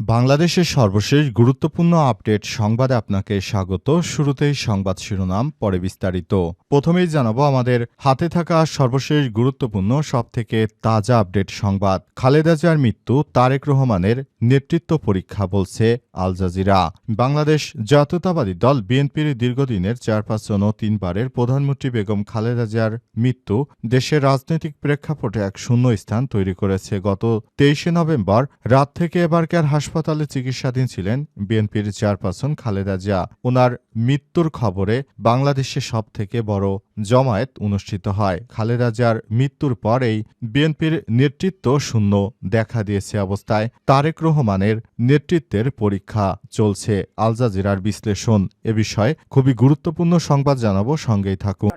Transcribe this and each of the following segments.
বাংলাদেশের সর্বশেষ গুরুত্বপূর্ণ আপডেট সংবাদে আপনাকে স্বাগত। শুরুতেই সংবাদ শিরোনাম, পরে বিস্তারিত। প্রথমেই জানাব আমাদের হাতে থাকা সর্বশেষ গুরুত্বপূর্ণ, সবথেকে তাজা আপডেট সংবাদ। খালেদা জিয়ার মৃত্যু, তারেক রহমানের নেতৃত্ব পরীক্ষা বলছে আল জাজিরা। বাংলাদেশ জাতীয়তাবাদী দল বিএনপির দীর্ঘদিনের চেয়ারপারসন ও তিনবারের প্রধানমন্ত্রী বেগম খালেদা জিয়ার মৃত্যু দেশের রাজনৈতিক প্রেক্ষাপটে এক শূন্য স্থান তৈরি করেছে। গত তেইশে নভেম্বর রাত থেকে এবারকার হাসপাতালে চিকিৎসাধীন ছিলেন বিএনপির চেয়ারপারসন খালেদা জিয়া। ওনার মৃত্যুর খবরে বাংলাদেশে সব থেকে বড় জমায়েত অনুষ্ঠিত হয়। খালেদা জিয়ার মৃত্যুর পরেই বিএনপির নেতৃত্ব শূন্য দেখা দিয়েছে অবস্থায়। তারেক রহমানের নেতৃত্বের পরীক্ষা চলছে। আলজাজিরার বিশ্লেষণ এ বিষয়ে খুবই গুরুত্বপূর্ণ সংবাদ জানাব, সঙ্গেই থাকুন।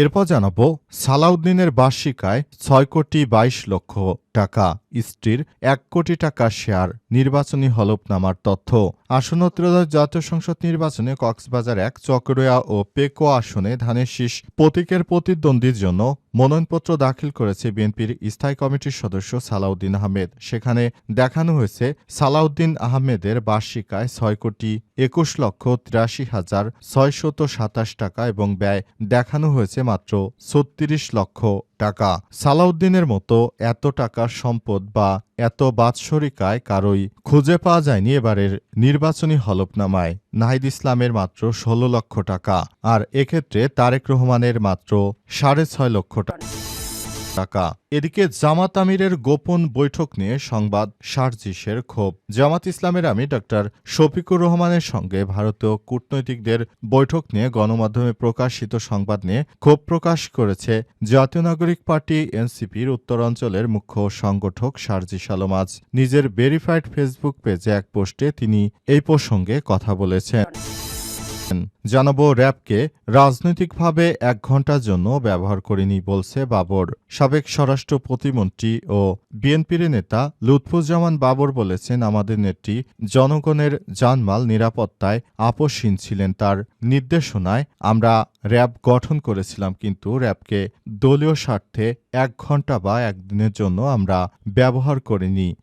এরপর জানাব, সালাউদ্দিনের বার্ষিকায় ছয় কোটি বাইশ লক্ষ টাকা, স্ত্রীর এক কোটি টাকা শেয়ার, নির্বাচনী হলফনামার তথ্য। আসন্ন ত্রয়োদশ জাতীয় সংসদ নির্বাচনে কক্সবাজার এক, চকরিয়া ও পেকো আসনে ধানের শীষ প্রতীকের প্রতিদ্বন্দ্বীর জন্য মনোনয়নপত্র দাখিল করেছে বিএনপির স্থায়ী কমিটির সদস্য সালাউদ্দিন আহমেদ। সেখানে দেখানো হয়েছে, সালাউদ্দিন আহমেদের বার্ষিক আয় ছয় কোটি একুশ লক্ষ তিরাশি হাজার ছয়শত সাতাশ টাকা এবং ব্যয় দেখানো হয়েছে মাত্র ছত্রিশ লক্ষ টাকা। সালাউদ্দিনের মতো এত টাকার সম্পদ বা এত বাৎসরিকায় কারোই খুঁজে পাওয়া যায়নি এবারের নির্বাচনী হলফনামায়। নাহিদ ইসলামের মাত্র ষোলো লক্ষ টাকা, আর এক্ষেত্রে তারেক রহমানের মাত্র সাড়ে ছয় লক্ষ টাকা। টাকা। এদিকে জামাত আমিরের গোপন বৈঠক নিয়ে সংবাদ সার্জিসের ক্ষোভ। জামাত ইসলামের আমি ডক্টর শফিকুর রহমানের সঙ্গে ভারতীয় কূটনৈতিকদের বৈঠক নিয়ে গণমাধ্যমে প্রকাশিত সংবাদ নিয়ে ক্ষোভ প্রকাশ করেছে জাতীয় নাগরিক পার্টি এনসিপির উত্তরাঞ্চলের মুখ্য সংগঠক সার্জিস আলম। আজ নিজের ভেরিফাইড ফেসবুক পেজে এক পোস্টে তিনি এই প্রসঙ্গে কথা বলেছেন। জানাব, র্যাবকে রাজনৈতিকভাবে এক ঘণ্টার জন্য ব্যবহার করেনি বলছে বাবর। সাবেক স্বরাষ্ট্র প্রতিমন্ত্রী ও বিএনপির নেতা লুৎফুজ্জামান বাবর বলেছেন, আমাদের নেত্রী জনগণের জানমাল নিরাপত্তায় আপোষহীন ছিলেন তার নির্দেশনায়। আমরা র্যাব গঠন করেছিলাম, কিন্তু র্যাবকে দলীয় স্বার্থে এক ঘণ্টা বা একদিনের জন্য আমরা ব্যবহার করিনি।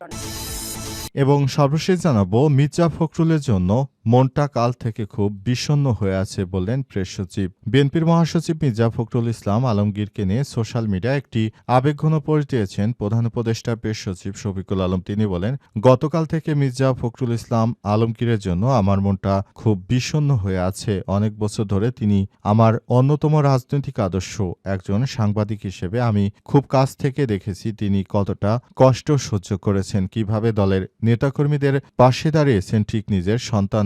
এবং সর্বশেষ জানাব, মির্জা ফখরুলের জন্য মনটা কাল থেকে খুব বিষণ্ণ হয়ে আছে বললেন প্রেস সচিব। বিএনপির মহাসচিব মির্জা ফখরুল ইসলাম আলমগীরকে নিয়ে সোশ্যাল মিডিয়ায় একটি আবেগঘন পোস্ট দিয়েছেন প্রধান উপদেষ্টা প্রেস সচিব শফিকুল আলম। তিনি বলেন, গতকাল থেকে মির্জা ফখরুল ইসলাম আলমগীরের জন্য আমার মনটা খুব বিষণ্ণ হয়ে আছে। অনেক বছর ধরে তিনি আমার অন্যতম রাজনৈতিক আদর্শ। একজন সাংবাদিক হিসেবে আমি খুব কাছ থেকে দেখেছি তিনি কতটা কষ্ট সহ্য করেছেন। কীভাবে দলের নেতাকর্মীদের পাশে দাঁড়িয়েছেন, ঠিক নিজের সন্তান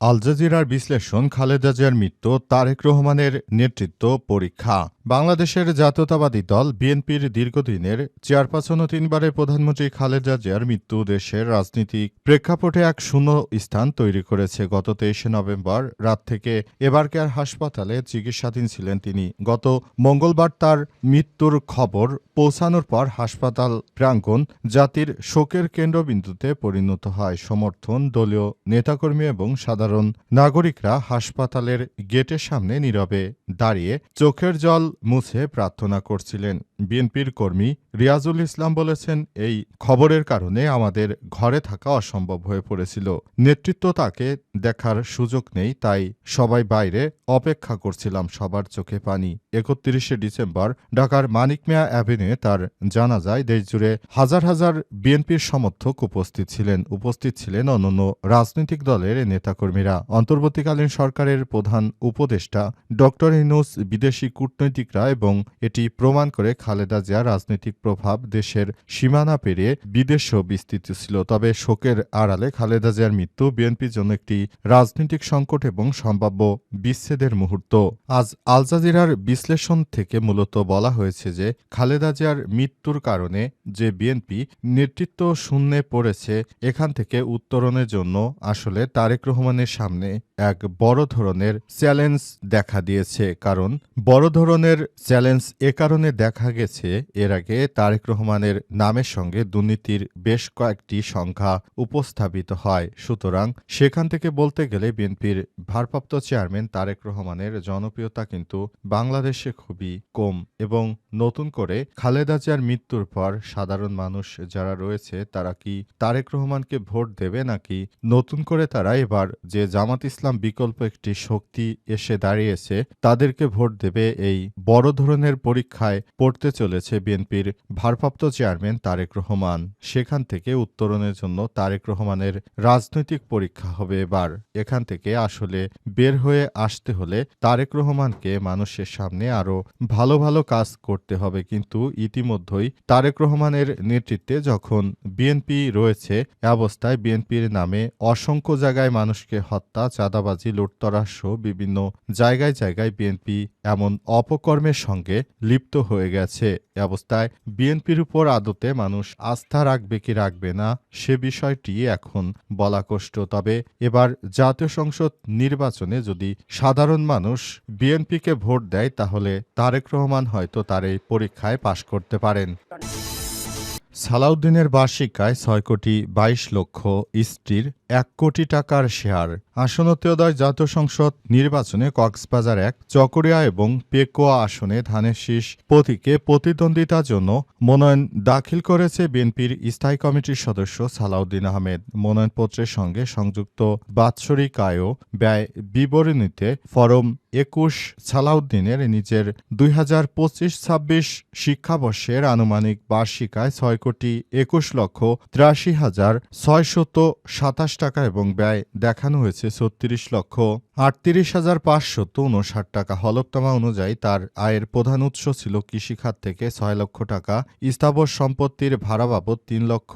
আল জাজিরার বিশ্লেষণ খালেদা জিয়ার মৃত্যু, তারেক রহমানের নেতৃত্ব পরীক্ষা। বাংলাদেশের জাতীয়তাবাদী দল বিএনপির দীর্ঘদিনের চেয়ারপারসন ও তিনবারের প্রধানমন্ত্রী খালেদা জিয়ার মৃত্যু, দেশের রাজনীতিক প্রেক্ষাপটে এক শূন্য স্থান তৈরি করেছে। গত তেইশে নভেম্বর রাত থেকে এবারকার হাসপাতালে চিকিৎসাধীন ছিলেন তিনি। গত মঙ্গলবার তার মৃত্যুর খবর পৌঁছানোর পর হাসপাতাল প্রাঙ্গণ জাতির শোকের কেন্দ্রবিন্দুতে পরিণত হয়। সমর্থন দলীয় নেতাকর্মী এবং সাধারণ নাগরিকরা হাসপাতালের গেটের সামনে নীরবে দাঁড়িয়ে চোখের জল মুছে প্রার্থনা করছিলেন। বিএনপির কর্মী রিয়াজুল ইসলাম বলেছেন, এই খবরের কারণে আমাদের ঘরে থাকা অসম্ভব হয়ে পড়েছিল। নেতৃত্ব তাকে দেখার সুযোগ নেই, তাই সবাই বাইরে অপেক্ষা করছিলাম সবার চোখে পানি। একত্রিশে ডিসেম্বর ঢাকার মানিক মিয়া অ্যাভিনিউয়ে তার জানা যায় দেশজুড়ে হাজার হাজার বিএনপির সমর্থক উপস্থিত ছিলেন। উপস্থিত ছিলেন অন্যান্য রাজনৈতিক দলের নেতাকর্মীরা। কর্মীরা অন্তর্বর্তীকালীন সরকারের প্রধান উপদেষ্টা ডক্টর ইনুস বিদেশি কূটনৈতিকরা এবং এটি প্রমাণ করে খালেদা জিয়ার রাজনৈতিক প্রভাব দেশের সীমানা পেরিয়ে বিদেশেও বিস্তৃত ছিল। তবে শোকের আড়ালে খালেদা জিয়ার মৃত্যু বিএনপির জন্য একটি রাজনৈতিক সংকট এবং সম্ভাব্য বিচ্ছেদের মুহূর্ত। আজ আল জাজিরার বিশ্লেষণ থেকে মূলত বলা হয়েছে যে খালেদা জিয়ার মৃত্যুর কারণে যে বিএনপি নেতৃত্ব শূন্যে পড়েছে, এখান থেকে উত্তরণের জন্য আসলে তারেক রহমানের সামনে এক বড় ধরনের চ্যালেঞ্জ দেখা দিয়েছে, কারণ বড় ধরনের চ্যালেঞ্জ এ কারণে দেখা গেছে, এর আগে তারেক রহমানের নামের সঙ্গে দুর্নীতির বেশ কয়েকটি সংখ্যা উপস্থাপিত হয়। সুতরাং সেখান থেকে বলতে গেলে বিএনপির ভারপ্রাপ্ত চেয়ারম্যান তারেক রহমানের জনপ্রিয়তা কিন্তু বাংলাদেশে খুবই কম এবং নতুন করে খালেদা জিয়ার মৃত্যুর পর সাধারণ মানুষ যারা রয়েছে, তারা কি তারেক রহমানকে ভোট দেবে নাকি নতুন করে তারা এবার যে জামাত ইসলাম বিকল্প একটি শক্তি এসে দাঁড়িয়েছে, তাদেরকে ভোট দেবে এই বড় ধরনের পরীক্ষায় পড়তে চলেছে বিএনপির ভারপ্রাপ্ত চেয়ারম্যান তারেক রহমান। সেখান থেকে উত্তরণের জন্য তারেক রহমানের রাজনৈতিক পরীক্ষা হবে এবার। এখান থেকে আসলে বের হয়ে আসতে হলে তারেক রহমানকে মানুষের সামনে আরও ভালো ভালো কাজ করতে হবে। কিন্তু ইতিমধ্যেই তারেক রহমানের নেতৃত্বে যখন বিএনপি রয়েছে অবস্থায় বিএনপির নামে অসংখ্য জায়গায় মানুষকে হত্যা চাঁদাবাজি, লুটতরাজ সহ বিভিন্ন জায়গায় জায়গায় বিএনপি এমন অপকর্মের সঙ্গে লিপ্ত হয়ে গেছে। অবস্থায় বিএনপির উপর আদতে মানুষ আস্থা রাখবে কি রাখবে না, সে বিষয়টি এখন বলা কষ্ট তবে এবার জাতীয় সংসদ নির্বাচনে যদি সাধারণ মানুষ বিএনপিকে ভোট দেয়, তাহলে তারেক রহমান হয়তো তার এই পরীক্ষায় পাশ করতে পারেন। সালাউদ্দিনের বার্ষিকায় ছয় কোটি বাইশ লক্ষ স্ত্রীর এক কোটি টাকার শেয়ার। আসনত্যোদয় জাতীয় সংসদ নির্বাচনে কক্সবাজার এক, চকরিয়া এবং পেকোয়া আসনে ধানের শীষ প্রতীকে প্রতিদ্বন্দ্বিতার জন্য মনোনয়ন দাখিল করেছে বিএনপির স্থায়ী কমিটির সদস্য সালাউদ্দিন আহমেদ। মনোনয়নপত্রের সঙ্গে সংযুক্ত বাৎসরিক আয়ও ব্যয় বিবরণীতে ফরম একুশ সালাউদ্দিনের নিজের দুই হাজার পঁচিশ ছাব্বিশ শিক্ষাবর্ষের আনুমানিক বার্ষিকায় ছয় কোটি একুশ লক্ষ তিরাশি হাজার ছয়শত সাতাশ টাকা এবং ব্যয় দেখানো হয়েছে ছত্রিশ লক্ষ। আটত্রিশ হাজার পাঁচশত উনষাট টাকা হলফনামা অনুযায়ী তার আয়ের প্রধান উৎস ছিল কৃষিখাত থেকে ছয় লক্ষ টাকা। স্থাবর সম্পত্তির ভাড়া বাবদ তিন লক্ষ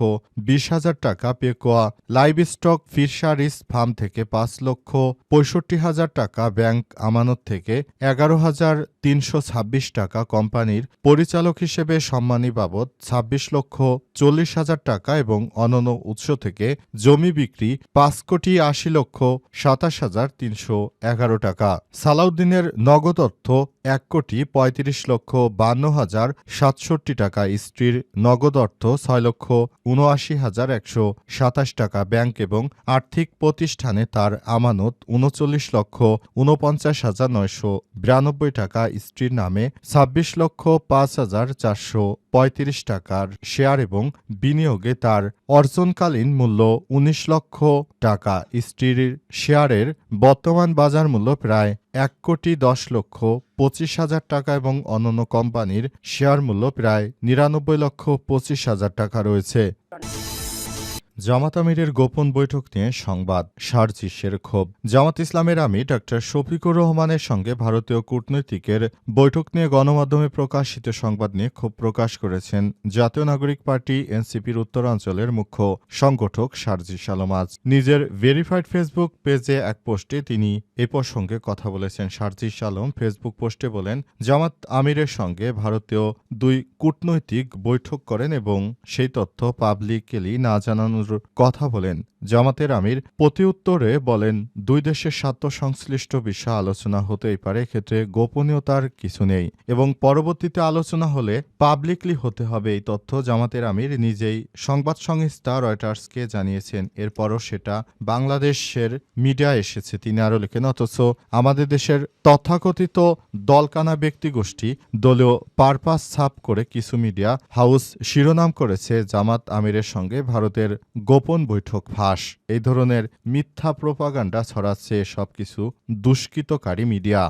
বিশ হাজার টাকা। পেকোয়া লাইভ স্টক ফিশারিস ফার্ম থেকে পাঁচ লক্ষ পঁয়ষট্টি হাজার টাকা। ব্যাংক আমানত থেকে এগারো হাজার তিনশো ছাব্বিশ টাকা। কোম্পানির পরিচালক হিসেবে সম্মানী বাবদ ছাব্বিশ লক্ষ চল্লিশ হাজার টাকা এবং অনন্য উৎস থেকে জমি বিক্রি পাঁচ কোটি আশি লক্ষ সাতাশ হাজার তিনশো এগারো টাকা। সালাউদ্দিনের নগদ অর্থ এক কোটি পঁয়ত্রিশ লক্ষ বান্ন হাজার সাতষট্টি টাকা। স্ত্রীর নগদ অর্থ ছয় লক্ষ উনআশি হাজার একশো সাতাশ টাকা। ব্যাংক এবং আর্থিক প্রতিষ্ঠানে তার আমানত উনচল্লিশ লক্ষ উনপঞ্চাশ হাজার নয়শো বিরানব্বই টাকা। স্ত্রীর নামে ছাব্বিশ লক্ষ পাঁচ হাজার চারশো পঁয়ত্রিশ টাকার শেয়ার এবং বিনিয়োগে তার অর্জনকালীন মূল্য উনিশ লক্ষ টাকা। স্ত্রীর শেয়ারের বর্তমান বাজার মূল্য প্রায় এক কোটি দশ লক্ষ পঁচিশ হাজার টাকা এবং অন্যান্য কোম্পানির শেয়ার মূল্য প্রায় নিরানব্বই লক্ষ পঁচিশ হাজার টাকা রয়েছে। জামাত আমিরের গোপন বৈঠক নিয়ে সংবাদ সার্জিসের ক্ষোভ জামাত ইসলামের আমি ডক্টর শফিকুর রহমানের সঙ্গে ভারতীয় কূটনৈতিকের বৈঠক নিয়ে গণমাধ্যমে প্রকাশিত সংবাদ নিয়ে ক্ষোভ প্রকাশ করেছেন জাতীয় নাগরিক পার্টি এনসিপির উত্তরাঞ্চলের মুখ্য সংগঠক সার্জিস আলম আজ নিজের ভেরিফাইড ফেসবুক পেজে এক পোস্টে তিনি এ প্রসঙ্গে কথা বলেছেন। সার্জিস আলম ফেসবুক পোস্টে বলেন, জামাত আমিরের সঙ্গে ভারতীয় দুই কূটনৈতিক বৈঠক করেন এবং সেই তথ্য পাবলিকলি না জানানোর কথা বলেন। জামাতের আমির প্রতিউত্তরে বলেন, দুই দেশের স্বার্থ সংশ্লিষ্ট বিষয়ে আলোচনা হতেই পারে ক্ষেত্রে গোপনীয়তার কিছু নেই এবং পরবর্তীতে আলোচনা হলে পাবলিকলি হতে হবে এই তথ্য। জামাতের আমির নিজেই সংবাদ সংস্থা রয়টার্সকে জানিয়েছেন। এরপরও সেটা বাংলাদেশের মিডিয়া এসেছে, তিনি আরও লেখেন, অথচ আমাদের দেশের তথাকথিত দলকানা ব্যক্তিগোষ্ঠী দলীয় পারপাস ছাপ করে কিছু মিডিয়া হাউস শিরোনাম করেছে। জামাত আমিরের সঙ্গে ভারতের গোপন বৈঠক ফাঁস। এই ধরনের মিথ্যা প্রোপাগান্ডা ছড়াচ্ছে সবকিছু দুষ্কৃতকারী মিডিয়া।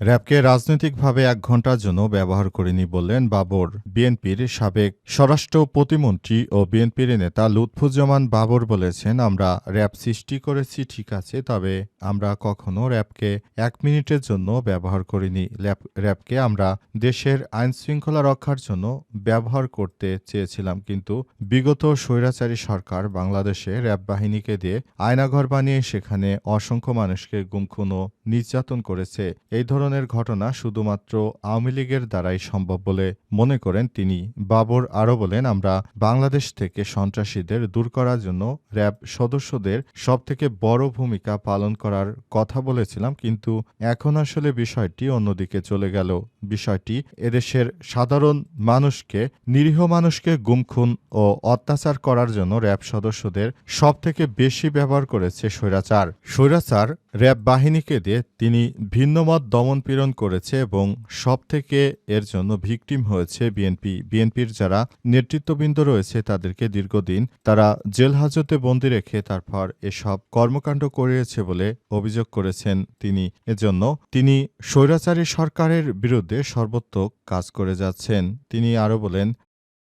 র্যাবকে রাজনৈতিকভাবে এক ঘণ্টার জন্য ব্যবহার করিনি বললেন বাবর। বিএনপির সাবেক স্বরাষ্ট্র প্রতিমন্ত্রী ও বিএনপির নেতা লুৎফুজ্জামান বাবর বলেছেন, আমরা র্যাব সৃষ্টি করেছি, ঠিক আছে, তবে আমরা কখনো র্যাবকে এক মিনিটের জন্য ব্যবহার করিনি। র্যাবকে আমরা দেশের আইন শৃঙ্খলা রক্ষার জন্য ব্যবহার করতে চেয়েছিলাম, কিন্তু বিগত স্বৈরাচারী সরকার বাংলাদেশে র্যাব বাহিনীকে দিয়ে আয়নাঘর বানিয়ে সেখানে অসংখ্য মানুষকে গুমখুন ও নির্যাতন করেছে। এই ধরনের ঘটনা শুধুমাত্র আওয়ামী লীগের দ্বারাই সম্ভব বলে মনে করেন তিনি। বাবর আরও বলেন, আমরা বাংলাদেশ থেকে সন্ত্রাসীদের দূর করার জন্য র্যাব সদস্যদের সবথেকে বড় ভূমিকা পালন করার কথা বলেছিলাম, কিন্তু এখন আসলে বিষয়টি অন্যদিকে চলে গেল। বিষয়টি এদেশের সাধারণ মানুষকে, নিরীহ মানুষকে গুমখুন ও অত্যাচার করার জন্য র্যাব সদস্যদের সবথেকে বেশি ব্যবহার করেছে স্বৈরাচার। স্বৈরাচার র্যাব বাহিনীকে দিয়ে তিনি ভিন্নমত দমন পীড়ন করেছে এবং সব থেকে এর জন্য ভিকটিম হয়েছে বিএনপি। বিএনপির যারা নেতৃত্ববৃন্দ রয়েছে, তাদেরকে দীর্ঘদিন তারা জেল হাজতে বন্দি রেখে তারপর এসব কর্মকাণ্ড করিয়েছে বলে অভিযোগ করেছেন তিনি। এজন্য তিনি স্বৈরাচারী সরকারের বিরুদ্ধে সর্বোত্তক কাজ করে যাচ্ছেন। তিনি আরও বলেন